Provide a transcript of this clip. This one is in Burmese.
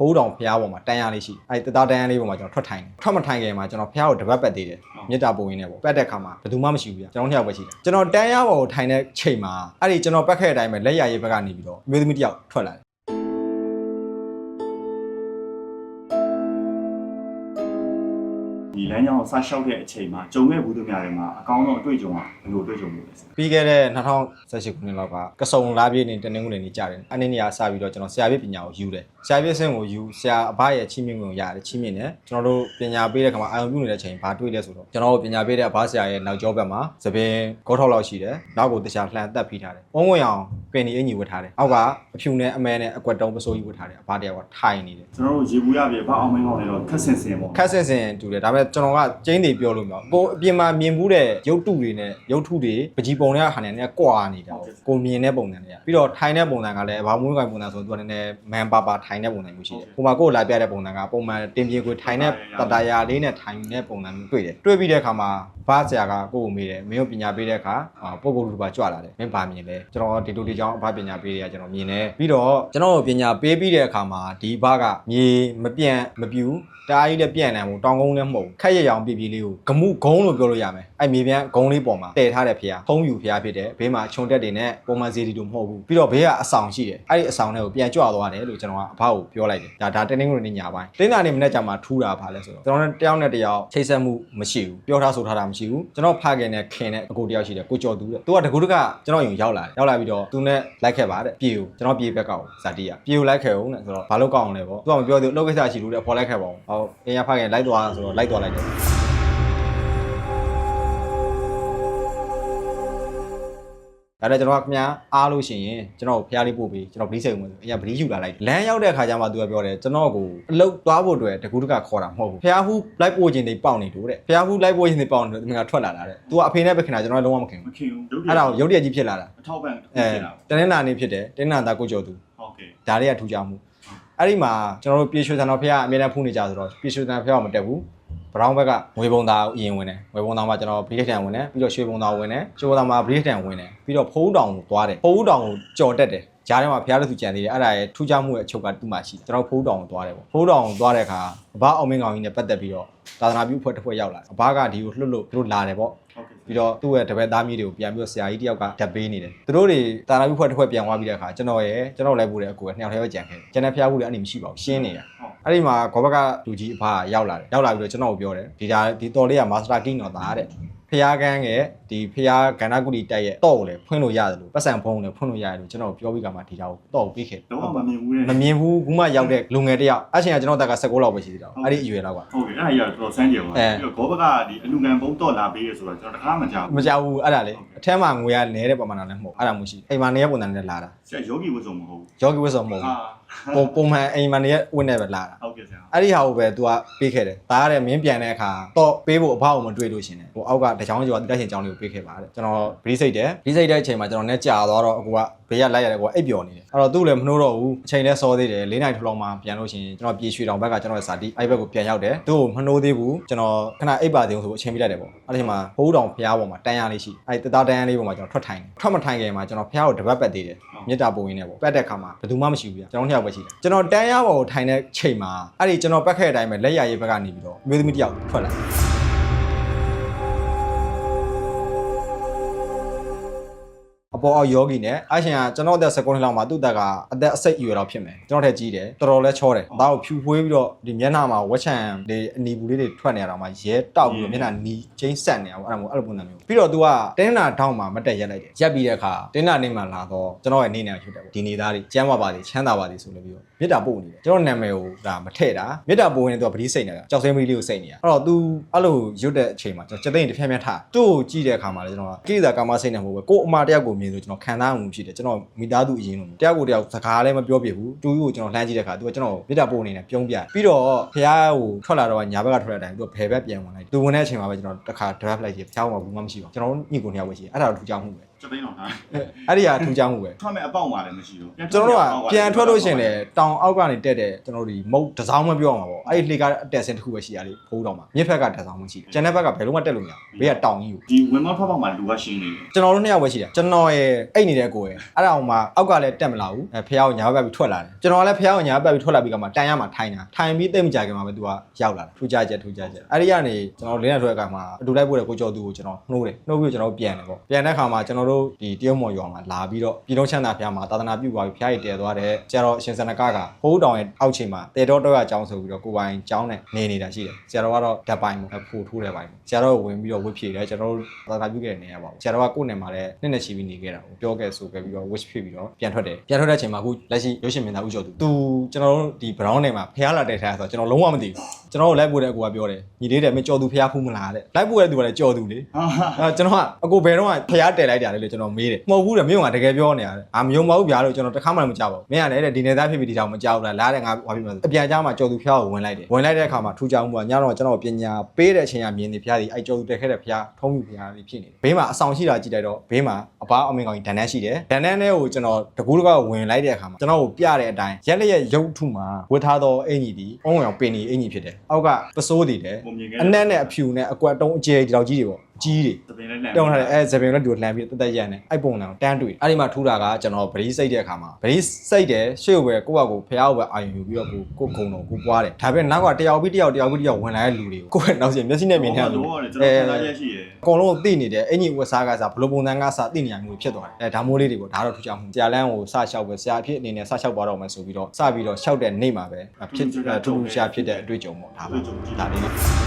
ဘိုးတော်ဖျားပေါ်မှာတန်ရလေးရှိအဲ့တသားတန်ရလေးပေါ်မှာကျွန်တော်ထွက်ထိုင်တယ်ထွက်မထိုင်ခင်မှာကျွန်တော်ဖျားကိုတပတ်ပတ်သေးတယ်မေတ္တာပုံရင်းနဲ့ပေါ့ပတ်တဲ့ခါမှာဘယ်သူမှမရှိဘူးဗျကျွန်တော်နှစ်ယောက်ပဲရှိတယ်ကျွန်တော်တန်ရပေါ်ကိုထိုင်တဲ့ချိန်မှာအဲ့ဒီကျွန်တော်ပတ်ခဲ့တဲ့အတိုင်းပဲလက်ရရေးဘက်ကနေပြီးတော့အမျိုးသမီးတစ်ယောက်ထွက်လာတယ် ဒီလမ်းကြောင်းကိုစလျှောက်တဲ့အချိန်မှာကြုံခဲ့ဘူးသူများတွေမှာအကောင်းဆုံးအတွေ့အကြုံကဘယ်လိုအတွေ့အကြုံမျိုးလဲဆရာပြီးခဲ့တဲ့2018ခုနှစ်လောက်ကကစုံလားပြည့်နေတနင်္ဂနွေနေ့ကြာတယ်အဲ့ဒီနေရာစပြီးတော့ကျွန်တော်ဆရာပြည့်ပညာကိုယူတယ်ဆရာပြည့်စင်ကိုယူဆရာအဘရဲ့ချင်းမြင့်ကိုရတယ်ချင်းမြင့်တယ်ကျွန်တော်တို့ပညာပေးတဲ့ခါမှာအာရုံပြုနေတဲ့အချိန်ဘာတွေ့လဲဆိုတော့ကျွန်တော်တို့ပညာပေးတဲ့အဘဆရာရဲ့နောက်ကျောဘက်မှာသပင်ဂေါထောက်လောက်ရှိတယ်နောက်ကိုတခြားလှန်တက်ဖိထားတယ်ဝုံဝင်အောင်ပင်ဒီအင်ကြီးဝတ်ထားတယ်အောက်ကအဖြူနဲ့အမဲနဲ့အကွက်တုံးပစိုးကြီးဝတ်ထားတယ်အဘတယောက်ကထိုင်နေတယ်ကျွန်တော်တို့ရေဘူးရပြီဘာအောင်မင်းကောင်းလဲတော့ခက်ဆင်ဆင်ပေါ့ခက်ဆင်ဆင်တူတယ်ဒါပေမဲ့ကျွန်တော်ကကျင်းတွေပြောလို့မရဘူးကိုအပြင်မှာမြင်ဘူးတဲ့ရုပ်တုတွေနဲ့ရုပ်ထုတွေပကြီးပုံတွေကဟာနေနဲ့ကွာနေတာပေါ့ကိုမြင်တဲ့ပုံစံတွေကပြီးတော့ထိုင်တဲ့ပုံစံကလည်းဘာမွေးကိုင်ပုံစံဆိုတော့သူကလည်းမန်ပါပါထိုင်တဲ့ပုံစံမျိုးရှိတယ်ဟိုမှာကိုယ်လာပြတဲ့ပုံစံကပုံမှန်တင်ပြေကိုထိုင်တဲ့တတရာလေးနဲ့ထိုင်တဲ့ပုံစံမျိုးတွေ့တယ်တွေ့ပြီးတဲ့အခါမှာ ဘာဆရာကကိုယ့်ကိုမေးတယ်မင်းတို့ပညာပေးတဲ့အခါပုံကိုယ်လူပါကြွလာတယ်မင်းဘာမြင်လဲကျွန်တော်ဒီလိုဒီကြောင်းအဘပညာပေးတွေကကျွန်တော်မြင်တယ်ပြီးတော့ကျွန်တော်ပညာပေးပြီးတဲ့အခါမှာဒီဘကမြေမပြန့်မပြူတအားကြီးလည်းပြန့်နေမှုတောင်ကုန်းလည်းမဟုတ်ခက်ရရအောင်ပြပြလေးကိုဂမှုဂုံးလို့ပြောလို့ရမယ်အဲ့မြေပြန်ဂုံးလေးပေါ်မှာတည်ထားတဲ့ဖျားဖုံးယူဖျားဖြစ်တယ်ဘေးမှာခြုံတက်တွေနဲ့ပုံမှန်စီတီတို့မဟုတ်ဘူးပြီးတော့ဘေးကအဆောင်ရှိတယ်အဲ့ဒီအဆောင်ထဲကိုပြန်ကြွသွားတယ်လို့ကျွန်တော်ကအဘကိုပြောလိုက်တယ်ဒါဒါတင်းတင်းကိုနေညာပိုင်းတင်းတာနေမနေ့ကျမှထူးတာပါလဲဆိုတော့ကျွန်တော်တို့တယောက်နဲ့တယောက်ချိတ်ဆက်မှုမရှိဘူးပြောထားဆိုထားတာမရှိဘူးကျွန်တော်ဖခင်နဲ့ခင်နဲ့အကိုတယောက်ရှိတယ်ကိုကျော်သူတဲ့သူကတကူတကကျွန်တော်ယုံရောက်လာတယ်ရောက်လာပြီးတော့သူနဲ့လိုက်ခဲ့ပါတဲ့ပြေကိုကျွန်တော်ပြေဘက်ကောက်ဇာတိရပြေကိုလိုက်ခဲ့အောင်တဲ့ဆိုတော့ဘာလို့ကောက်အောင်လဲပေါ့သူကမပြောသေးဘူးလောက်ကိစ္စရှိလို့တဲ့ဖော်လိုက်ခဲ့ပါအောင်ဟောအင်ရဖခင်လိုက်သွားဆိုတော့လိုက်သွားလိုက်တယ် ဒါနဲ့ကျွန်တော်ကခင်ဗျာအားလို့ရှိရင်ကျွန်တော်ကိုဖျားလေးပို့ပြီးကျွန်တော်ဗလီစိတ်ဝင်ဆိုအရင်ဗလီယူလာလိုက်လမ်းရောက်တဲ့အခါကျမှသူကပြောတယ်ကျွန်တော်ကိုအလုတ်သွားဖို့အတွက်တကူးတကခေါ်တာမဟုတ်ဘူးဖျားဟူးလိုက်ပို့ခြင်းတွေပေါက်နေတို့တဲ့ဖျားဟူးလိုက်ပို့ခြင်းတွေပေါက်နေတို့ဒီမှာထွက်လာတာတဲ့သူကအဖေနဲ့ပဲခင်တာကျွန်တော်လည်းလုံးဝမခင်မဘူးခင်ဘူးရုပ်အဲ့ဒါကိုရုတ်တရက်ကြီးဖြစ်လာတာအထောက်ပံ့တစ်ခုအဲဖြစ်လာတနင်္လာနေ့ဖြစ်တယ်တနင်္လာသားကိုကျော်သူဟုတ်ကဲ့ဒါတွေကထူကြမှုအဲ့ဒီမှာကျွန်တော်တို့ပြေရွှေသံတော်ဖျားအမြဲတမ်းဖုန်းနေကြဆိုတော့ပြေရွှေသံဖျားကမတက်ဘူး ဘရောင်းဘက်ကငွေပုံသားအရင်ဝင်တယ်ငွေပုံသားမှာကျွန်တော်ဗလီထန်ဝင်တယ်ပြီးတော့ရွှေပုံသားဝင်တယ်ရွှေပုံသားမှာဗလီထန်ဝင်တယ်ပြီးတော့ဖိုးတောင်ကိုသွားတယ်ဖိုးတောင်ကိုကြော်တက်တယ်ကြားထဲမှာဖျားလို့သူကြံသေးတယ်အဲ့ဒါရဲ့ထူးခြားမှုရဲ့အချုပ်ကသူ့မှာရှိတယ်ကျွန်တော်ဖိုးတောင်ကိုသွားတယ်ပေါ့ဖိုးတောင်ကိုသွားတဲ့အခါအဘအောင်မင်းကောင်ကြီးနဲ့ပတ်သက်ပြီးတော့သာသနာပြုအဖွဲ့တစ်ဖွဲ့ရောက်လာတယ်အဘကဒီကိုလှုပ်လို့သူတို့လာတယ်ပေါ့ဟုတ်ကဲ့ပြီးတော့သူ့ရဲ့တပည့်သားမြေးတွေကိုပြန်ပြီးတော့ဆရာကြီးတယောက်ကဓာတ်ပေးနေတယ်သူတို့တွေတာနာပြုဖွဲ့တစ်ဖွဲ့ပြန်သွားပြီးတဲ့အခါကျွန်တော်ရဲ့ကျွန်တော်လိုက်ပို့တဲ့အကူကနှစ်ယောက်တည်းပဲကြံခဲ့တယ်ကျွန်တော်ဖျားဖို့လည်းအဲ့ဒီမရှိပါဘူးရှင်းနေတာဟုတ် အဲ့ဒီမှာဂောဘကလူကြီးအဖကရောက်လာတယ်ရောက်လာပြီးတော့ကျွန်တော်ကိုပြောတယ်ဒီဒါဒီတော်လေးကမာစတာကင်းတော်သားတဲ့ဖျားကန်းရဲ့ဒီဖျားကန္နာကုတီတက်ရဲ့တော့ကိုလည်းဖွင့်လို့ရတယ်လို့ပတ်စံဖုံးလည်းဖွင့်လို့ရတယ်လို့ကျွန်တော်ပြောပြီးကမှဒီဒါကိုတော့ကိုပေးခဲ့တယ်တော့မမြင်ဘူးလေမမြင်ဘူးခုမှရောက်တဲ့လူငယ်တစ်ယောက်အချိန်ကကျွန်တော်တက်က16လောက်ပဲရှိသေးတာအဲ့ဒီအရွယ်လောက်ကဟုတ်ကဲ့အဲ့ဒါကြီးကတော့တော်တော်စမ်းကြပါအဲပြီးတော့ဘောဘကဒီအလူငံဘုံတော့လာပေးရဆိုတော့ကျွန်တော်တခါမှမကြောက်မကြောက်ဘူးအဲ့ဒါလေအထက်မှာငွေရနေတဲ့ပမာဏလည်းမဟုတ်အဲ့ဒါမျိုးရှိအိမ်မှာနေတဲ့ပုံစံနဲ့လာတာဆရာယောဂီဝတ်စုံမဟုတ်ဘူးယောဂီဝတ်စုံမဟုတ်ဟာဘူး ပုံပုံမှန်အိမ်မှာနေတဲ့ဝတ်နဲ့ပဲလာတာဟုတ်ကဲ့ဆရာအဲ့ဒီဟာကိုပဲ तू ကပေးခဲ့တယ်ဒါကလည်းမင်းပြန်တဲ့အခါတော့ပေးဖို့အဖောက်မတွေ့လို့ရှင်တယ်ဟိုအောက်ကတချောင်းကျော်တက်ရှင်ချောင်းလေးကိုပေးခဲ့ပါတယ်ကျွန်တော်ဗလီစိတ်တယ်ဗလီစိတ်တဲ့အချိန်မှာကျွန်တော်နဲ့ကြာသွားတော့အကူကဘေးကလိုက်ရတယ်ကိုအိပ်ပျော်နေတယ်အဲ့တော့သူ့လည်းမနှိုးတော့ဘူးအချိန်လည်းစောသေးတယ်၄နိုင်ထလောက်မှပြန်လို့ရှင်ကျွန်တော်ပြေရွှေတောင်ဘက်ကကျွန်တော်ရဲ့ဇာတိအဲ့ဘက်ကိုပြန်ရောက်တယ်သူ့ကိုမနှိုးသေးဘူးကျွန်တော်ခဏအိပ်ပါသေးအောင်ဆိုအချိန်ပြလိုက်တယ်ပေါ့အဲ့ဒီမှာဘိုးတောင်ဖျားပေါ်မှာတန်ရလေးရှိအဲ့တသားတန်ရလေးပေါ်မှာကျွန်တော်ထွက်ထိုင်တယ်ထွက်မထိုင်ခင်မှာကျွန်တော်ဖျားကိုတပတ်ပတ်သေးတယ်မေတ္တာပုံရင်းနဲ့ပေါ့ပတ်တဲ့ခါမှာဘယ်သူမှမရှိဘူးဗျကျွန်တော်နှစ်ယောက်ပဲရှိတယ်ကျွန်တော်တန်းရပေါ်ကိုထိုင်တဲ့ချိန်မှာအဲ့ဒီကျွန်တော်ပတ်ခဲ့တဲ့အတိုင်းပဲလက်ရရေးဘက်ကနေပြီးတော့အမျိုးသမီးတစ်ယောက်ထွက်လာ အပေါ်အောင်ယောဂီနဲ့အရှင်ကကျွန်တော်အသက်16နှစ်လောက်မှာသူ့တက်ကအသက်အစိတ်အရွယ်တော့ဖြစ်မယ်ကျွန်တော်ထက်ကြီးတယ်တော်တော်လဲချောတယ်ဒါကိုဖြူဖွေးပြီးတော့ဒီမျက်နှာမှာဝက်ချံတွေအနီဘူးလေးတွေထွက်နေတာတော့မှရဲတောက်ပြီးတော့မျက်နှာနီးချင်းဆက်နေတာပေါ့အဲ့ဒါမျိုးအဲ့လိုပုံစံမျိုးပြီးတော့သူကတင်းနာထောင်းမှာမတက်ရက်လိုက်တယ်ရက်ပြီးတဲ့အခါတင်းနာနေမှာလာတော့ကျွန်တော်ရဲ့နေနေရွှေ့တယ်ပေါ့ဒီနေသားတွေကျမ်းပါပါသည်ချမ်းသာပါသည်ဆိုလို့ပြီးတော့မေတ္တာပို့နေတယ်ကျွန်တော်နာမည်ကိုဒါမထည့်တာမေတ္တာပို့ရင်သူကပတိစိတ်နေတာကြောက်စဲမီလေးကိုစိတ်နေတာအဲ့တော့ तू အဲ့လိုရွတ်တဲ့အချိန်မှာကျွန်တော်စက်သိန်းတစ်ဖြန်းဖြန်းထားသူ့ကိုကြည့်တဲ့အခါမှာလေကျွန်တော်ကကိလေသာကာမစိတ်နေမှာပဲကို့အမတယောက်ကိုမြမြင်ဆိုကျွန်တော်ခံစားမှုရှိတယ်ကျွန်တော်မိသားစုအရင်လိုတယောက်ကိုတယောက်စကားလည်းမပြောပြဘူးတူကြီးကိုကျွန်တော်လှမ်းကြည့်တဲ့အခါသူကကျွန်တော်မေတ္တာပို့အနေနဲ့ပြုံးပြပြီးတော့ဖះကိုထွက်လာတော့ညာဘက်ကထွက်လာတဲ့အချိန်သူကဘယ်ဘက်ပြန်ဝင်လိုက်သူဝင်တဲ့အချိန်မှာပဲကျွန်တော်တစ်ခါ draft လိုက်ကြည့်ဖះကဘူးမှမရှိပါဘူးကျွန်တော်ညီကိုနှစ်ယောက်ပဲရှိတယ်အဲ့ဒါတော့ထူးခြားမှုပဲစပိန်တော့ဟာအဲ့ဒီဟာထူးခြားမှုပဲထွက်မဲ့အပေါက်မှလည်းမရှိဘူးကျွန်တော်တို့ကပြန်ထွက်လို့ရှရင်လေတောင်အောက်ကနေတက်တဲ့ကျွန်တော်တို့ဒီမုတ်တစောင်းမပြောအောင်ပါပေါ့အဲ့ဒီလှေကအတက်ဆင်းတစ်ခုပဲရှိရလေဖိုးတောင်မှာမြစ်ဖက်ကတစောင်းမရှိဘူးကျန်တဲ့ဘက်ကဘယ်လုံးမတက်လို့မရဘူးဘေးကတောင်ကြီးကိုဒီဝင်မောက်ထွက်ပေါက်မှာလူကရှင်းနေတယ်ကျွန်တော်တို့နှစ်ယောက်ပဲရှိတယ်ကျွန်တော်ရဲ့အိတ်နေတဲ့ကိုယ်ရဲ့အဲ့ဒါအောင်မှအောက်ကလည်းတက်မလာဘူးအဲဖះကိုညာဘက်ပြီးထွက်လာတယ်ကျွန်တော်ကလည်းဖះကိုညာဘက်ပြီးထွက်လာပြီးကမှတန်ရမှာထိုင်တာထိုင်ပြီးတိတ်မကြခင်မှာပဲသူကရောက်လာတာထူကြချက်ထူကြချက်အဲ့ဒီကနေကျွန်တော်လင်းရထွက်ကမှအတူလိုက်ပို့တဲ့ကိုကျော်သူကိုကျွန်တော်နှိုးတယ်နှိုးပြီးကျွန်တော်ပြန်တယ်ပေါ့ပြန်တဲ့ခါမှာကျွန်တော်တို့ဒီတရုတ်မော်ရွာမှာလာပြီးတော့ပြည်တော်ချမ်းသာဖះမှာသာသနာပြုသွားပြီးဖះရည်တည်သွားတယ်ကျတော့အရှင်စန္ဒကကဟိုးတောင်ရဲ့အောက်ချိန်မှာတေတော်တော့ရအကြောင်းဆိုပြီးတော့ကိုပိုင်ကျောင်းနဲ့နေနေတာရှိတယ်ဆရာတော်ကတော့ဓာတ်ပိုင်းပေါ့ဖိုးထိုးတဲ့ပိုင်းပေါ့ဆရာတော်ဝင်ပြီးတော့ဝစ်ဖြည့်တယ်ကျွန်တော်တို့သာသနာပြုခဲ့တဲ့နေရာပါပေါ့ဆရာတော်ကကိုယ့်နယ်မှာလည်းနှစ်နှစ်ချီပြီးနေခဲ့တာပေါ့ပြောခဲ့ဆိုခဲ့ပြီးတော့ wish ဖြစ်ပြီးတော့ပြန်ထွက်တယ်ပြန်ထွက်တဲ့အချိန်မှာအခုလက်ရှိရုပ်ရှင်မင်းသားဦးကျော်သူသူကျွန်တော်တို့ဒီ brown နယ်မှာဖះလာတဲ့ထားဆိုတော့ကျွန်တော်လုံးဝမသိဘူးကျွန်တော်တို့လိုက်ပို့တဲ့ကိုကပြောတယ်ညီလေးတယ်မင်းကျော်သူဖះဖူးမလားတဲ့လိုက်ပို့တဲ့သူကလည်းကျော်သူလေဟာဟာအဲကျွန်တော်ကအကိုဘယ်တော့မှဖះတယ်လိုက်တာလေလို့ကျွန်တော်မေးတယ်မဟုတ်ဘူးတဲ့မင်းကတကယ်ပြောနေရတယ်အာမယုံပါဘူးဗျာလို့ကျွန်တော်တစ်ခါမှလည်းမကြောက်ပါဘူးမင်းကလည်းတဲ့ဒီနေသားဖြစ်ပြီးဒီတောင်မကြောက်ဘူးလားလားတဲ့ငါဟောပြီးမှအပြန်ကြားမှာကျော်သူဖះကိုဝင်လိုက်တယ်ဝင်လိုက်တဲ့အခါမှာထူကြအောင်ပေါ့ညတော့ကျွန်တော်ပညာပေးတဲ့အချိန်ကမြင်နေဖះဒီအဲကျော်သူတက်ခဲ့တဲ့ဖះထုံးမှုဖះလေးဖြစ်နေတယ်ဘေးမှာအဆောင်ရှိတာကြည့်လိုက်တော့ဘေးမှာအပားအမင်းကောင်ကြီးဒန်နန်းရှိတယ်ဒန်နန်းနဲ့ကိုကျွန်တော်တကူးတကောက်ဝင်လိုက်တဲ့အခါမှာကျွန်တော်ကိုပြတဲ့အတိုင်းရက်လက်ရဲ့ရုပ်ထုမှာဝတ်ထားသောအင်ကြီးဒီအုံးအောင်ပင်နေအင်ကြီးဖြစ်တယ်အောက်ကပစိုးတည်တယ်ပုံမြင်ခဲ့အနက်နဲ့အဖြူနဲ့အကွက်တုံးအကျဲဒီလောက်ကြီးတွေပေါ့ ကြီးတွေစပိန်လည်းလမ်းတုံးထားတယ်အဲဇပင်လည်းတူလှမ်းပြီးတက်တက်ရန်နဲ့အဲ့ပုံစံကိုတန်းတွေ့အဲ့ဒီမှာထူတာကကျွန်တော်ဗလီစိတ်တဲ့အခါမှာဗလီစိတ်တယ်ရှေ့ဘယ်ကိုယ့်ဘက်ကိုဖះဘက်အာရုံယူပြီးတော့ကိုကိုခုံတော်ကိုပွားတယ်ဒါပေမဲ့နောက်ကတယောက်ပြီးတယောက်တယောက်ပြီးတယောက်ဝင်လာတဲ့လူတွေကိုကိုယ့်ရဲ့နောက်စီမျက်စိနဲ့မြင်နေတယ်လို့ဟုတ်တယ်ကျွန်တော်ခဏချက်ရှိတယ်အကုန်လုံးကိုသိနေတယ်အင်ကြီးဝက်စားကစားဘလိုပုံစံကစားသိနေရမျိုးဖြစ်သွားတယ်အဲဒါမိုးလေးတွေပေါ့ဒါတော့ထူးခြားမှုဆရာလန်းကိုစလျှောက်ပဲဆရာအဖြစ်အနေနဲ့စလျှောက်သွားတော့မယ်ဆိုပြီးတော့စပြီးတော့လျှောက်တဲ့နေ့မှာပဲဖြစ်ထူးထူးရှားဖြစ်တဲ့အတွေ့အကြုံပေါ့ဒါပါဒါလေးလေး